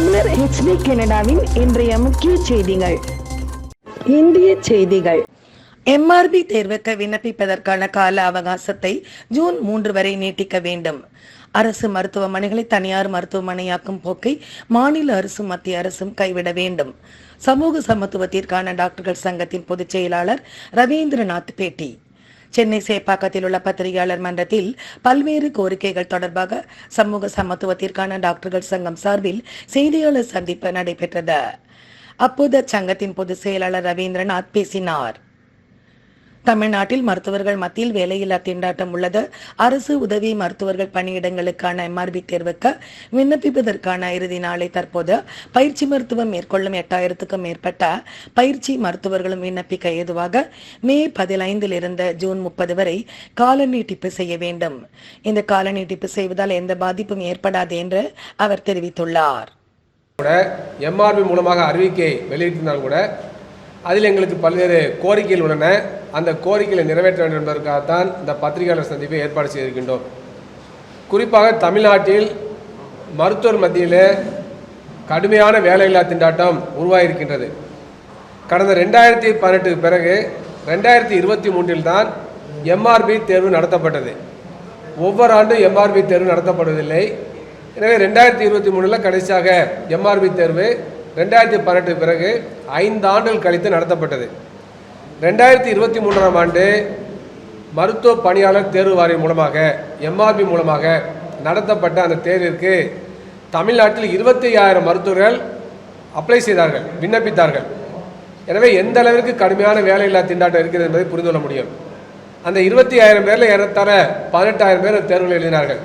தமிழர் ஹெச்டி கனடாவின் இன்றைய முக்கிய செய்திகள். இந்திய செய்திகள். எம்ஆர்பி தேர்வுக்கு விண்ணப்பிப்பதற்கான கால அவகாசத்தை ஜூன் மூன்று வரை நீட்டிக்க வேண்டும். அரசு மருத்துவமனைகளை தனியார் மருத்துவமனையாக்கும் போக்கை மாநில அரசும் மத்திய அரசும் கைவிட வேண்டும். சமூக சமத்துவத்திற்கான டாக்டர்கள் சங்கத்தின் பொதுச் செயலாளர் ரவீந்திரநாத் பேட்டி. சென்னை சேப்பாக்கத்தில் உள்ள பத்திரிகையாளர் மன்றத்தில் பல்வேறு கோரிக்கைகள் தொடர்பாக சமூக சமத்துவத்திற்கான டாக்டர்கள் சங்கம் சார்பில் செய்தியாளர் சந்திப்பு நடைபெற்றது. அப்போது அச்சங்கத்தின் பொதுச் செயலாளர் ரவீந்திரநாத் பேசினார். தமிழ்நாட்டில் மருத்துவர்கள் மத்தியில் வேலையில்லா திண்டாட்டம் உள்ளது. அரசு உதவி மருத்துவர்கள் பணியிடங்களுக்கான எம்ஆர்பி தேர்வுக்கு விண்ணப்பிப்பதற்கான இறுதி நாளை தற்போது. பயிற்சி மருத்துவம் மேற்கொள்ளும் எட்டாயிரத்துக்கும் மேற்பட்ட பயிற்சி மருத்துவர்களும் விண்ணப்பிக்க ஏதுவாக மே பதினைந்தில் இருந்து ஜூன் முப்பது வரை கால நீட்டிப்பு செய்ய வேண்டும். இந்த கால நீட்டிப்பு செய்வதால் எந்த பாதிப்பும் ஏற்படாது என்று அவர் தெரிவித்துள்ளார். கூட எம்ஆர்பி மூலமாக அறிவிக்கை வெளியிட்டிருந்தால் கூட அதில் எங்களுக்கு பல்வேறு கோரிக்கைகள் உள்ளன. அந்த கோரிக்கைகளை நிறைவேற்ற வேண்டும் என்பதற்காகத்தான் இந்த பத்திரிகையாளர் சந்திப்பை ஏற்பாடு செய்திருக்கின்றோம். குறிப்பாக தமிழ்நாட்டில் மருத்துவர் மத்தியில் கடுமையான வேலையில்லா திண்டாட்டம் உருவாகியிருக்கின்றது. கடந்த ரெண்டாயிரத்தி பதினெட்டுக்கு பிறகு ரெண்டாயிரத்தி இருபத்தி மூன்றில் தான் எம்ஆர்பி தேர்வு நடத்தப்பட்டது. ஒவ்வொரு ஆண்டும் எம்ஆர்பி தேர்வு நடத்தப்படுவதில்லை. எனவே ரெண்டாயிரத்தி இருபத்தி மூணில் கடைசியாக எம்ஆர்பி தேர்வு ரெண்டாயிரத்தி பதினெட்டு பிறகு ஐந்து ஆண்டுகள் கழித்து நடத்தப்பட்டது. ரெண்டாயிரத்தி இருபத்தி மூன்றாம் ஆண்டு மருத்துவ பணியாளர் தேர்வு வாரியம் மூலமாக எம்ஆர்பி மூலமாக நடத்தப்பட்ட அந்த தேர்விற்கு தமிழ்நாட்டில் இருபத்தி ஐயாயிரம் மருத்துவர்கள் அப்ளை செய்தார்கள் விண்ணப்பித்தார்கள். எனவே எந்த அளவிற்கு கடுமையான வேலையில்லா திண்டாட்டம் இருக்கிறது என்பதை புரிந்து கொள்ள முடியும். அந்த இருபத்தி ஆயிரம் பேரில் ஏறத்தாழ பதினெட்டாயிரம் பேர் தேர்வுகள் எழுதினார்கள்.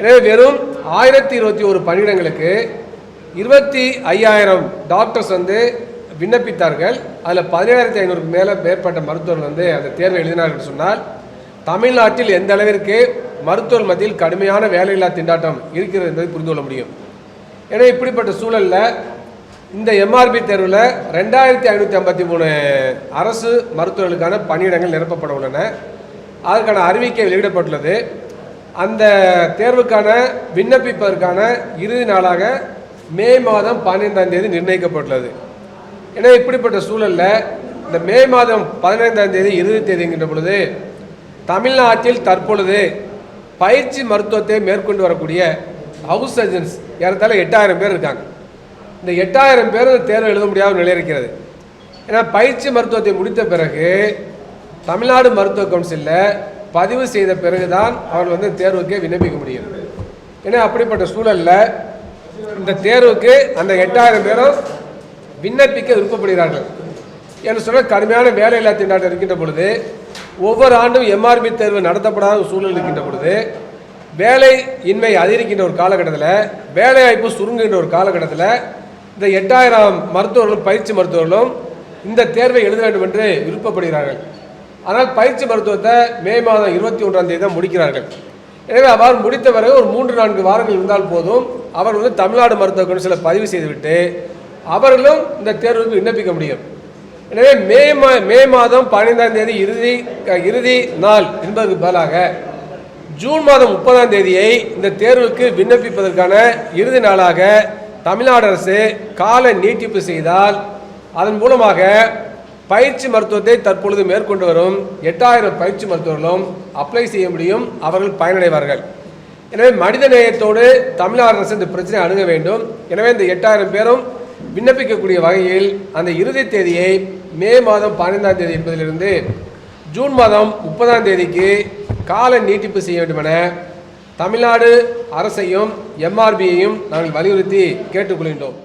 எனவே வெறும் ஆயிரத்தி இருபத்தி ஒரு பணியிடங்களுக்கு இருபத்தி ஐயாயிரம் டாக்டர்ஸ் வந்து விண்ணப்பித்தார்கள். அதில் பதினேழாயிரத்தி ஐநூறுக்கு மேலே மேற்பட்ட மருத்துவர்கள் வந்து அந்த தேர்வை எழுதினார்கள் சொன்னால் தமிழ்நாட்டில் எந்த அளவிற்கு மருத்துவர் மத்தியில் கடுமையான வேலையில்லா திண்டாட்டம் இருக்கிறது என்பதை புரிந்து கொள்ள முடியும். எனவே இப்படிப்பட்ட சூழலில் இந்த எம்ஆர்பி தேர்வில் ரெண்டாயிரத்தி ஐநூற்றி ஐம்பத்தி மூணு அரசு மருத்துவர்களுக்கான பணியிடங்கள் நிரப்பப்பட உள்ளன. அதற்கான அறிவிக்கை வெளியிடப்பட்டுள்ளது. அந்த தேர்வுக்கான விண்ணப்பிப்பதற்கான இறுதி நாளாக மே மாதம் பன்னிரெண்டாம் தேதி நிர்ணயிக்கப்பட்டுள்ளது. எனவே இப்படிப்பட்ட சூழலில் இந்த மே மாதம் பதினைந்தாம் தேதி இறுதி தேதிங்கிற பொழுது தமிழ்நாட்டில் தற்பொழுது பயிற்சி மருத்துவத்தை மேற்கொண்டு வரக்கூடிய ஹவுஸ் சர்ஜன்ஸ் ஏறத்தாழ எட்டாயிரம் பேர் இருக்காங்க. இந்த எட்டாயிரம் பேர் இந்த தேர்வு எழுத முடியாத நிலை இருக்கிறது. ஏன்னா பயிற்சி மருத்துவத்தை முடித்த பிறகு தமிழ்நாடு மருத்துவ கவுன்சிலில் பதிவு செய்த பிறகுதான் அவர்கள் வந்து தேர்வுக்கு விண்ணப்பிக்க முடியும். ஏன்னா அப்படிப்பட்ட சூழலில் இந்த தேர்வுக்கு அந்த எட்டாயிரம் பேரும் விண்ணப்பிக்க விருப்பப்படுகிறார்கள். என்று சொன்ன கடுமையான வேலையில்லா திண்டாட்டம் இருக்கின்ற பொழுது ஒவ்வொரு ஆண்டும் எம்ஆர்பி தேர்வு நடத்தப்படாத ஒரு சூழல் இருக்கின்ற பொழுது வேலை இன்மை அதிகரிக்கின்ற ஒரு காலகட்டத்தில் வேலைவாய்ப்பு சுருங்குகின்ற ஒரு காலகட்டத்தில் இந்த எட்டாயிரம் மருத்துவர்களும் பயிற்சி மருத்துவர்களும் இந்த தேர்வை எழுத வேண்டும் என்று விருப்பப்படுகிறார்கள். ஆனால் பயிற்சி மருத்துவத்தை மே மாதம் இருபத்தி ஒன்றாம் தேதி தான் முடிக்கிறார்கள். எனவே அவ்வாறு முடித்த பிறகு ஒரு மூன்று நான்கு வாரங்கள் இருந்தால் போதும். அவர் வந்து தமிழ்நாடு மருத்துவ கவுன்சிலை பதிவு செய்துவிட்டு அவர்களும் இந்த தேர்வுக்கு விண்ணப்பிக்க முடியும். எனவே மே மா மே மாதம் பதினைந்தாம் தேதி இறுதி இறுதி நாள் என்பதற்கு பதிலாக ஜூன் மாதம் முப்பதாம் தேதியை இந்த தேர்வுக்கு விண்ணப்பிப்பதற்கான இறுதி நாளாக தமிழ்நாடு அரசு கால நீட்டிப்பு செய்தால் அதன் மூலமாக பயிற்சி மருத்துவத்தை தற்பொழுது மேற்கொண்டு வரும் எட்டாயிரம் பயிற்சி மருத்துவர்களும் அப்ளை செய்ய முடியும். அவர்கள் பயனடைவார்கள். எனவே மனித நேயத்தோடு தமிழக அரசு இந்த பிரச்சனை அணுக வேண்டும். எனவே இந்த எட்டாயிரம் பேரும் விண்ணப்பிக்கக்கூடிய வகையில் அந்த இறுதி தேதியை மே மாதம் பதினைந்தாம் தேதி என்பதிலிருந்து ஜூன் மாதம் முப்பதாம் தேதிக்கு கால நீட்டிப்பு செய்ய வேண்டுமென தமிழ்நாடு அரசையும் எம்ஆர்பியையும் நாங்கள் வலியுறுத்தி கேட்டுக்கொள்கின்றோம்.